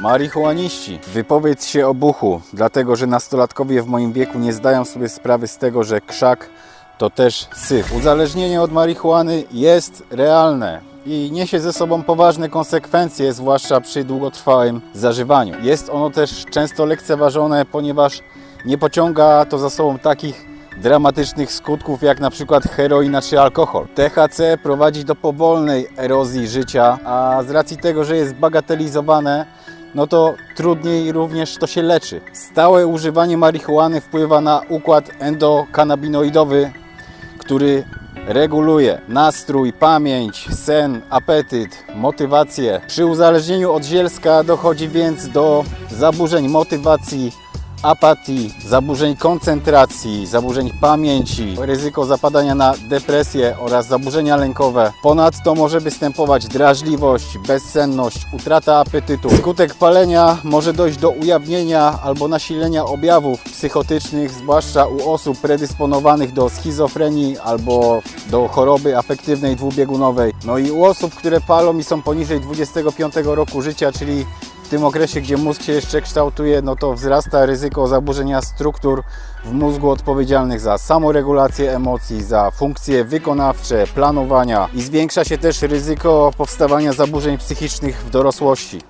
Marihuaniści, wypowiedz się o buchu, dlatego że nastolatkowie w moim wieku nie zdają sobie sprawy z tego, że krzak to też syf. Uzależnienie od marihuany jest realne i niesie ze sobą poważne konsekwencje, zwłaszcza przy długotrwałym zażywaniu. Jest ono też często lekceważone, ponieważ nie pociąga to za sobą takich dramatycznych skutków jak na przykład heroina czy alkohol. THC prowadzi do powolnej erozji życia, a z racji tego, że jest bagatelizowane, no to trudniej również to się leczy. Stałe używanie marihuany wpływa na układ endokanabinoidowy, który reguluje nastrój, pamięć, sen, apetyt, motywację. Przy uzależnieniu od zielska dochodzi więc do zaburzeń motywacji, apatii, zaburzeń koncentracji, zaburzeń pamięci, ryzyko zapadania na depresję oraz zaburzenia lękowe. Ponadto może występować drażliwość, bezsenność, utrata apetytu. Skutek palenia może dojść do ujawnienia albo nasilenia objawów psychotycznych, zwłaszcza u osób predysponowanych do schizofrenii albo do choroby afektywnej dwubiegunowej. No i u osób, które palą i są poniżej 25 roku życia, czyli w tym okresie, gdzie mózg się jeszcze kształtuje, no to wzrasta ryzyko zaburzenia struktur w mózgu odpowiedzialnych za samoregulację emocji, za funkcje wykonawcze, planowania i zwiększa się też ryzyko powstawania zaburzeń psychicznych w dorosłości,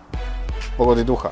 pogody ducha.